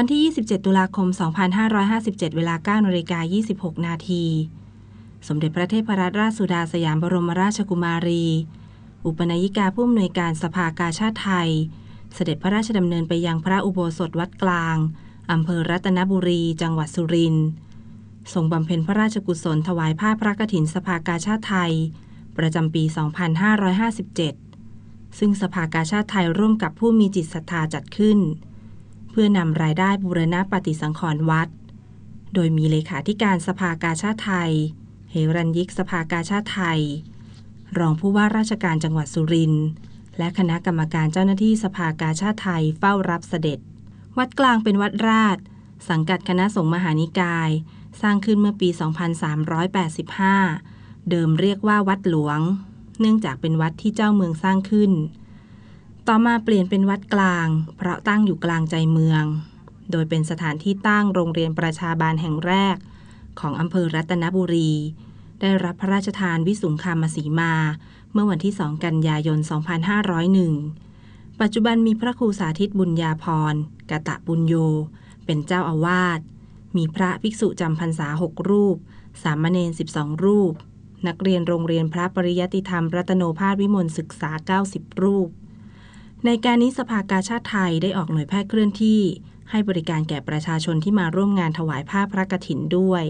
วันที่ 27 ตุลาคม 2557 เวลา9นาฬิกา26 นาที สมเด็จพระเทพรัตนราชสุดาสยามบรมราชกุมารี อุปนายิกาผู้อำนวยการสภากาชาติไทย เสด็จพระราชดำเนินไปยังพระอุโบสถวัดกลาง อำเภอรัตนบุรี จังหวัดสุรินทร์ทรงบำเพ็ญพระราชกุศลถวายผ้าพระกฐินสภากาชาติไทย ประจำปี 2557 ซึ่งสภากาชาติไทยร่วมกับผู้มีจิตศรัทธาจัดขึ้น เพื่อนำรายได้บูรณะปฏิสังขรณ์วัด โดยมีเลขาธิการสภากาชาติไทย เฮรัญยิกสภากาชาติไทย รองผู้ว่าราชการจังหวัดสุรินทร์และคณะกรรมการเจ้าหน้าที่สภากาชาติไทยเฝ้ารับเสด็จ วัดกลางเป็นวัดราช สังกัดคณะสงฆ์มหานิกาย สร้างขึ้นเมื่อปี 2385 เดิมเรียกว่าวัดหลวง เนื่องจากเป็นวัดที่เจ้าเมืองสร้างขึ้น ต่อมาเปลี่ยนเป็นวัดกลาง เพราะตั้งอยู่กลางใจเมือง โดยเป็นสถานที่ตั้งโรงเรียนประชาบาลแห่งแรก ของอำเภอรัตนบุรี ได้รับพระราชทานวิสุงคามสีมา เมื่อวันที่ 2 กันยายน 2501 ปัจจุบันมีพระครูสาธิตบุญญาพรกะตะบุญโย เป็นเจ้าอาวาส มีพระภิกษุจำพรรษาหกรูป สามเณร 12 รูป นักเรียนโรงเรียนพระปริยติธรรม รัตโนภาสวิมลศึกษา 90 รูป ในการนี้สภากาชาติไทยได้ออกหน่วยแพทย์เคลื่อนที่ ให้บริการแก่ประชาชนที่มาร่วมงานถวายผ้าพระกฐินด้วย